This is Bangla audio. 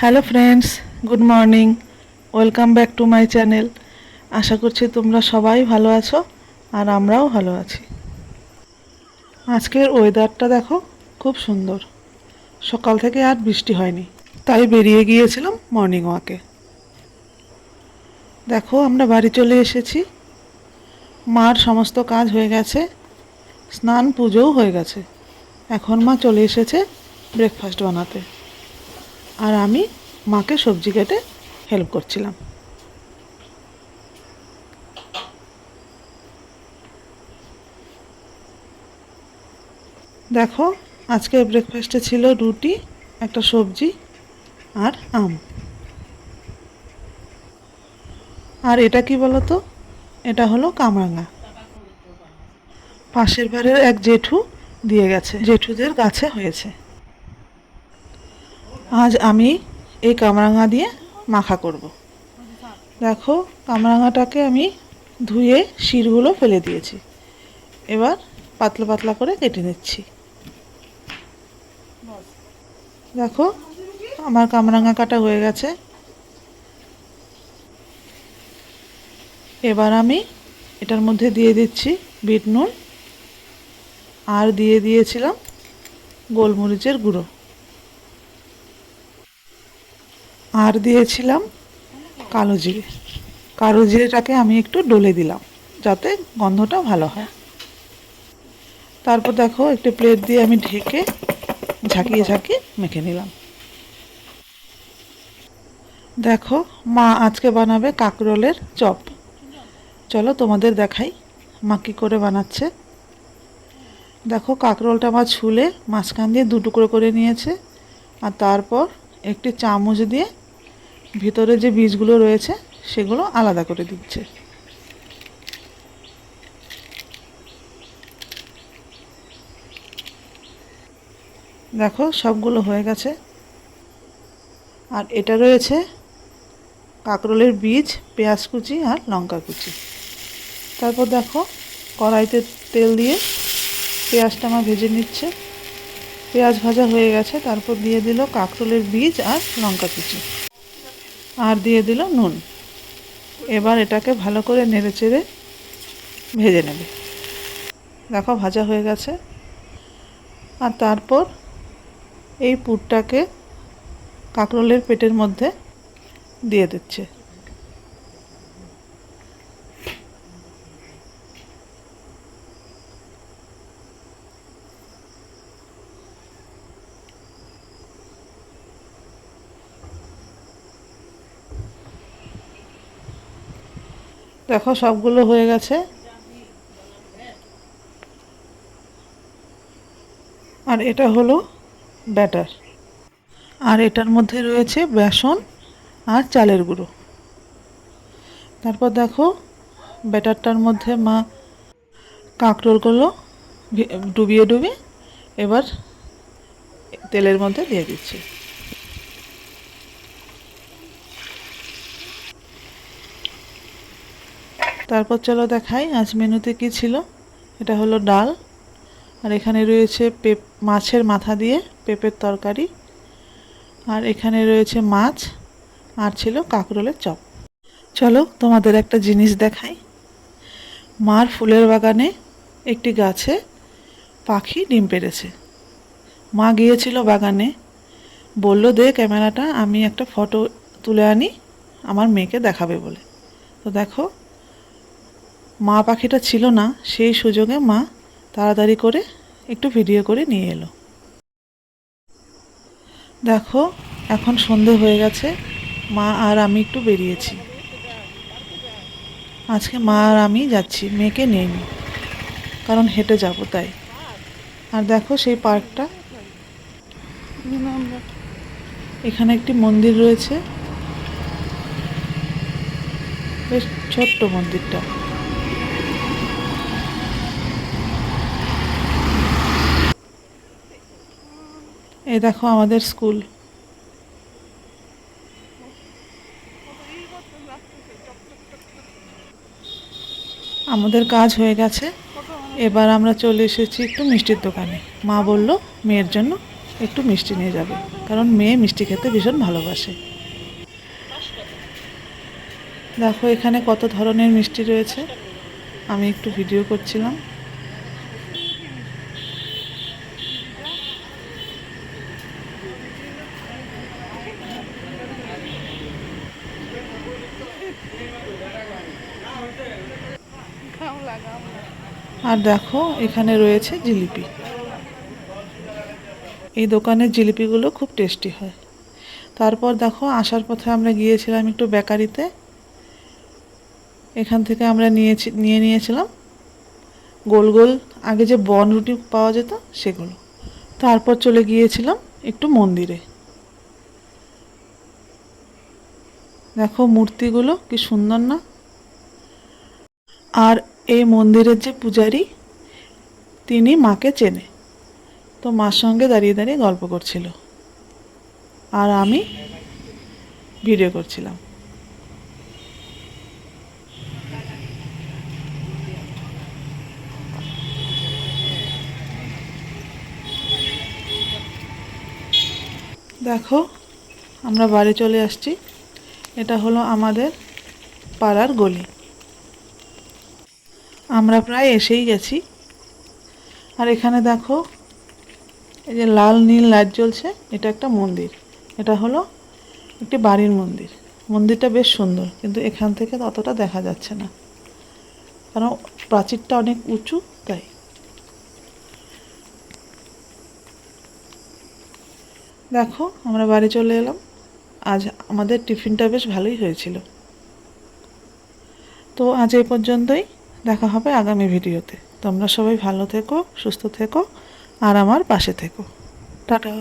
Hello friends good morning welcome back to my channel আশা করছি তোমরা সবাই ভালো আছো আর আমরাও ভালো আছি। আজকের ওয়েদারটা দেখো, খুব সুন্দর। সকাল থেকে আর বৃষ্টি হয়নি, তাই বেরিয়ে গিয়েছিলাম মর্নিং ওয়াকে দেখো, আমরা বাড়ি চলে এসেছি। মার সমস্ত কাজ হয়ে গেছে স্নান পুজোও হয়ে গেছে। এখন মা চলে এসেছে ব্রেকফাস্ট বানাতে। আর আমি মাকে সবজি কেটে হেল্প করছিলাম। দেখো আজকে ব্রেকফাস্টে ছিল রুটি, একটা সবজি আর আম। আর এটা কি বলতো? এটা হলো কামরাঙা। পাশের বাড়ির এক জেঠু দিয়ে গেছে। জেঠুদের গাছে হয়েছে। আজ আমি এই কামরাঙা দিয়ে মাখা করব। দেখো, কামরাঙাটাকে আমি ধুয়ে শিরগুলো ফেলে দিয়েছি। এবার পাতলা পাতলা করে কেটে নিচ্ছি। দেখো, আমার কামরাঙা কাটা হয়ে গেছে। এবার আমি এটার মধ্যে দিয়ে দিচ্ছি বিট নুন। আর দিয়ে দিয়েছিলাম গোলমরিচের গুঁড়ো। আর দিয়েছিলাম কালো জিরে। কালো জিরেটাকে আমি একটু ডলে দিলাম, যাতে গন্ধটা ভালো হয়। তারপর দেখো একটু প্লেট দিয়ে আমি ঢেকে ঝাঁকিয়ে ঝাঁকিয়ে মেখে নিলাম। দেখো, মা আজকে বানাবে কাকরোলের চপ। চলো তোমাদের দেখাই মা কী করে বানাচ্ছে। দেখো, কাকরোলটা মা ছুলে মাঝখান দিয়ে দু টুকরো করে নিয়েছে। আর তারপর একটি চামচ দিয়ে ভিতরে যে বীজগুলো রয়েছে, সেগুলো আলাদা করে দিচ্ছে। দেখো, সবগুলো হয়ে গেছে। আর এটা রয়েছে কাঁকরোলের বীজ, পেঁয়াজ কুচি আর লঙ্কা কুচি। তারপর দেখো, কড়াইতে তেল দিয়ে পেঁয়াজটা আমার ভেজে নিচ্ছে। পেঁয়াজ ভাজা হয়ে গেছে, তারপর দিয়ে দিল কাঁকরোলের বীজ আর লঙ্কা কুচি। আর দিয়ে দিল নুন। এবার এটাকে ভালো করে নেড়ে চেড়ে ভেজে নেবে। দেখো ভাজা হয়ে গেছে। আর তারপর এই পুরটাকে কাঁকরোলের পেটের মধ্যে দিয়ে দিচ্ছে। দেখো সবগুলো হয়ে গেছে। আর এটা হলো ব্যাটার। আর এটার মধ্যে রয়েছে বেসন আর চালের গুঁড়ো। তারপর দেখো ব্যাটারটার মধ্যে মা কাঁকরোলগুলো ডুবিয়ে ডুবিয়ে এবার তেলের মধ্যে দিয়ে দিচ্ছে। তারপর চলো দেখাই, আজ মেনুতে কি ছিল? এটা হলো ডাল, আর এখানে রয়েছে পেপ, মাছের মাথা দিয়ে পেঁপের তরকারি, আর এখানে রয়েছে মাছ, আর ছিল কাঁকরোলের চপ। চলো তোমাদের একটা জিনিস দেখাই। মার ফুলের বাগানে একটি গাছে পাখি ডিম পেড়েছে। মা গিয়েছিল বাগানে, বলল, দে ক্যামেরাটা, আমি একটা ফটো তুলে আনি, আমার মেয়েকে দেখাবে বলে। তো দেখো মা পাখিটা ছিল না, সেই সুযোগে মা তাড়াতাড়ি করে একটু ভিডিও করে নিয়ে এলো। দেখো, এখন সন্ধে হয়ে গেছে, মা আর আমি একটু বেরিয়েছি। আজকে মা আর আমি যাচ্ছি, মেয়েকে নেই নি, কারণ হেঁটে যাব তাই। আর দেখো সেই পার্কটা। এখানে একটি মন্দির রয়েছে। বেশ ছোট্ট মন্দিরটা। এই দেখো আমাদের স্কুল। আমাদের কাজ হয়ে গেছে। এবার আমরা চলে এসেছি একটু মিষ্টির দোকানে। মা বলল, মেয়ের জন্য একটু মিষ্টি নিয়ে যাবে। কারণ মেয়ে মিষ্টি খেতে ভীষণ ভালোবাসে। দেখো এখানে কত ধরনের মিষ্টি রয়েছে। আমি একটু ভিডিও করছিলাম। আর দেখো, এখানে রয়েছে জিলিপি। এই দোকানের জিলিপিগুলো খুব টেস্টি হয়। তারপর দেখো, আসার পথে আমরা গিয়েছিলাম একটু বেকারিতে। এখান থেকে আমরা নিয়েছি, নিয়ে নিয়েছিলাম গোল গোল। আগে যে বন রুটি পাওয়া যেত, সেগুলো। তারপর চলে গিয়েছিলাম একটু মন্দিরে। দেখো, মূর্তিগুলো কি সুন্দর না। আর এই মন্দিরের যে পূজারী, তিনি মাকে চেনে। তো মার সঙ্গে দাঁড়িয়ে দাঁড়িয়ে গল্প করছিল। আর আমি ভিডিও করছিলাম। দেখো, আমরা বাড়ি চলে আসছি। এটা হলো আমাদের পাড়ার গলি। আমরা প্রায় এসেই গেছি। আর এখানে দেখো, এই যে লাল নীল লাইট জ্বলছে, এটা একটা মন্দির। এটা হলো একটি বাড়ির মন্দির। মন্দিরটা বেশ সুন্দর, কিন্তু এখান থেকে ততটা দেখা যাচ্ছে না। কারণ প্রাচীরটা অনেক উঁচু, তাই। দেখো, আমরা বাড়ি চলে এলাম। আজ আমাদের টিফিনটা বেশ ভালোই হয়েছিল। তো আজ এই পর্যন্তই। দেখা হবে আগামী ভিডিওতে। তোমরা সবাই ভালো থেকো, সুস্থ থেকো, আর আমার পাশে থেকো। টাটা।